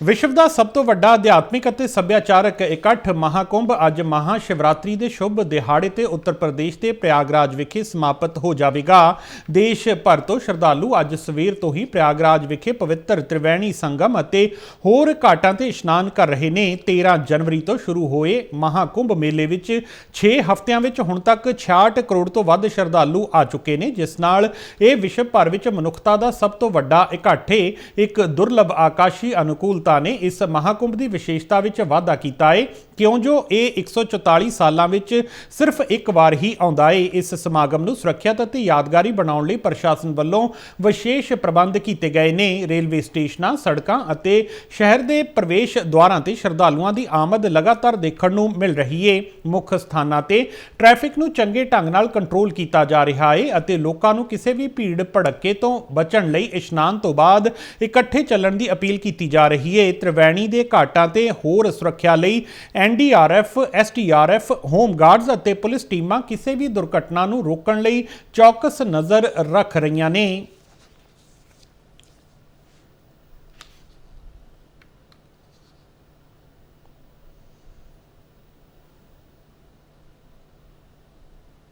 ਵਿਸ਼ਵ ਦਾ ਸਭ ਤੋਂ ਵੱਡਾ ਅਧਿਆਤਮਿਕ ਅਤੇ ਸੱਭਿਆਚਾਰਕ ਇਕੱਠ ਮਹਾਕੁੰਭ ਅੱਜ ਮਹਾ ਸ਼ਿਵਰਾਤਰੀ ਦੇ ਸ਼ੁਭ ਦਿਹਾੜੇ ਤੇ ਉੱਤਰ ਪ੍ਰਦੇਸ਼ ਦੇ ਪ੍ਰਯਾਗਰਾਜ ਵਿਖੇ ਸਮਾਪਤ ਹੋ ਜਾਵੇਗਾ। ਦੇਸ਼ ਭਰ ਤੋਂ ਸ਼ਰਧਾਲੂ ਅੱਜ ਸਵੇਰ ਤੋਂ ਹੀ ਪ੍ਰਯਾਗਰਾਜ ਵਿਖੇ ਪਵਿੱਤਰ ਤ੍ਰਿਵੈਣੀ ਸੰਗਮ ਅਤੇ ਹੋਰ ਘਾਟਾਂ ਤੇ ਇਸ਼ਨਾਨ ਕਰ ਰਹੇ ਨੇ। 13 ਜਨਵਰੀ ਤੋਂ ਸ਼ੁਰੂ ਹੋਏ ਮਹਾਕੁੰਭ ਮੇਲੇ ਵਿੱਚ 6 ਹਫ਼ਤਿਆਂ ਵਿੱਚ ਹੁਣ ਤੱਕ 66 ਕਰੋੜ ਤੋਂ ਵੱਧ ਸ਼ਰਧਾਲੂ ਆ ਚੁੱਕੇ ਨੇ, ਜਿਸ ਨਾਲ ਇਹ ਵਿਸ਼ਵ ਭਰ ਵਿੱਚ ਮਨੁੱਖਤਾ ਦਾ ਸਭ ਤੋਂ ਵੱਡਾ ਇਕੱਠ ਹੈ ਇੱਕ ਦੁਰਲਭ ਆਕਾਸ਼ੀ ਅਨੁਕੂਲ ਅਨੁਕੂਲਤਾ ਨੇ ਇਸ ਮਹਾਕੁੰਭ ਦੀ ਵਿਸ਼ੇਸ਼ਤਾ ਵਿੱਚ ਵਾਧਾ ਕੀਤਾ ਹੈ ਕਿਉਂ ਜੋ ਇਹ 144 ਸਾਲਾਂ ਵਿੱਚ ਸਿਰਫ ਇੱਕ ਵਾਰ ਹੀ ਆਉਂਦਾ ਹੈ ਇਸ ਸਮਾਗਮ ਨੂੰ ਸੁਰੱਖਿਅਤ ਅਤੇ ਯਾਦਗਾਰੀ ਬਣਾਉਣ ਲਈ ਪ੍ਰਸ਼ਾਸਨ ਵੱਲੋਂ ਵਿਸ਼ੇਸ਼ ਪ੍ਰਬੰਧ ਕੀਤੇ ਗਏ ਨੇ। ਰੇਲਵੇ ਸਟੇਸ਼ਨਾਂ, ਸੜਕਾਂ ਅਤੇ ਸ਼ਹਿਰ ਦੇ ਪ੍ਰਵੇਸ਼ ਦੁਆਰਾਂ ਤੇ ਸ਼ਰਧਾਲੂਆਂ ਦੀ ਆਮਦ ਲਗਾਤਾਰ ਦੇਖਣ ਨੂੰ ਮਿਲ ਰਹੀ ਹੈ ਮੁੱਖ ਸਥਾਨਾਂ ਤੇ ਟ੍ਰੈਫਿਕ ਨੂੰ ਚੰਗੇ ਢੰਗ ਨਾਲ ਕੰਟਰੋਲ ਕੀਤਾ ਜਾ ਰਿਹਾ ਹੈ ਅਤੇ ਲੋਕਾਂ ਨੂੰ ਕਿਸੇ ਵੀ ਭੀੜ ਭੜੱਕੇ ਤੋਂ ਬਚਣ ਲਈ ਇਸ਼ਨਾਨ ਤੋਂ ਬਾਅਦ ਇਕੱਠੇ ਚੱਲਣ ਦੀ ਅਪੀਲ ਕੀਤੀ ਜਾ ਰਹੀ ਹੈ ਤ੍ਰਿਵੈਣੀ ਦੇ ਘਾਟਾਂ ਤੇ ਹੋਰ ਸੁਰੱਖਿਆ ਲਈ ਐਨਡੀਆਰਐਫ ਐਸਟੀਆਰਐਫ ਹੋਮ ਗਾਰਡਸ ਅਤੇ ਪੁਲਿਸ ਟੀਮਾਂ ਕਿਸੇ ਵੀ ਦੁਰਘਟਨਾ ਨੂੰ ਰੋਕਣ ਲਈ ਚੌਕਸ ਨਜ਼ਰ ਰੱਖ ਰਹੀਆਂ ਨੇ।